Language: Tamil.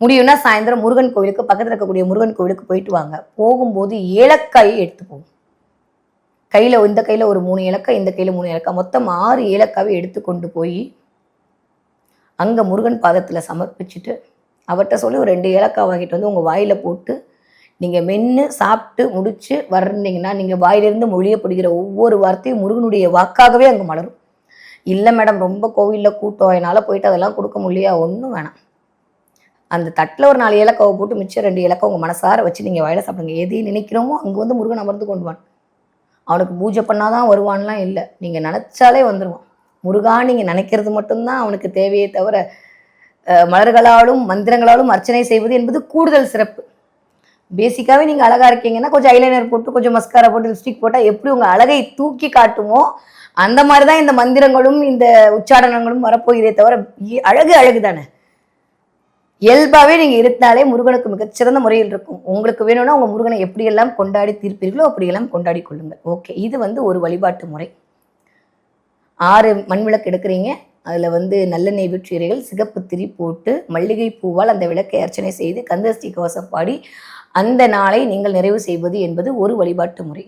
முடியும்னா சாயந்தரம் முருகன் கோவிலுக்கு பக்கத்தில் இருக்கக்கூடிய முருகன் கோவிலுக்கு போயிட்டு வாங்க. போகும்போது ஏலக்காயை எடுத்து போகும் கையில் இந்த கையில் ஒரு மூணு ஏலக்காய் இந்த கையில் மூணு ஏலக்காய். மொத்தம் ஆறு ஏலக்காவை எடுத்து கொண்டு போய் அங்கே முருகன் பாதத்தில் சமர்ப்பிச்சுட்டு அவர்கிட்ட சொல்லி ஒரு ரெண்டு ஏலக்காய் வாங்கிட்டு வந்து உங்கள் வாயில் போட்டு நீங்கள் மென்று சாப்பிட்டு முடித்து வர்றீங்கன்னா நீங்கள் வாயிலிருந்து மொழியப்படுகிற ஒவ்வொரு வார்த்தையும் முருகனுடைய வாக்காகவே அங்கே மலரும். இல்லை மேடம் ரொம்ப கோவிலில் கூட்டம் என்னால் போயிட்டு அதெல்லாம் கொடுக்க முடியா ஒன்றும் வேணாம். அந்த தட்டில் ஒரு நாலு இலக்கவை போட்டு மிச்சம் ரெண்டு இலக்கை உங்கள் மனசார வச்சு நீங்கள் வயலை சாப்பிடுங்க. எதையும் நினைக்கிறோமோ அங்கே வந்து முருகன் அமர்ந்து கொண்டுவான் அவனுக்கு பூஜை பண்ணாதான் வருவான்லாம் இல்லை. நீங்கள் நினச்சாலே வந்துடுவான் முருகா நீங்கள் நினைக்கிறது மட்டும்தான் அவனுக்கு தேவையே தவிர மலர்களாலும் மந்திரங்களாலும் அர்ச்சனை செய்வது என்பது கூடுதல் சிறப்பு. பேசிக்காகவே நீங்கள் அழகாக இருக்கீங்கன்னா கொஞ்சம் ஐலைனர் போட்டு கொஞ்சம் மஸ்காரா போட்டு லிப்ஸ்டிக் போட்டால் எப்படி உங்கள் அழகை தூக்கி காட்டுமோ அந்த மாதிரி தான் இந்த மந்திரங்களும் இந்த உச்சாடனங்களும் வரப்போகிறதே தவிர இ- அழகு அழகு தானே இயல்பாகவே நீங்கள் இருந்தாலே முருகனுக்கு மிகச்சிறந்த முறையில் இருக்கும். உங்களுக்கு வேணும்னா உங்கள் முருகனை எப்படியெல்லாம் கொண்டாடி தீர்ப்பீர்களோ அப்படியெல்லாம் கொண்டாடி கொள்ளுங்கள். ஓகே இது வந்து ஒரு வழிபாட்டு முறை. ஆறு மண் விளக்கு எடுக்கிறீங்க. அதில் வந்து நல்லெண்ணெய் வெற்றியறைகள் சிகப்பு திரி போட்டு மல்லிகை பூவால் அந்த விளக்கை அர்ச்சனை செய்து கந்தஸ்ரீ கவசம் பாடி அந்த நாளை நீங்கள் நிறைவு செய்வது என்பது ஒரு வழிபாட்டு முறை.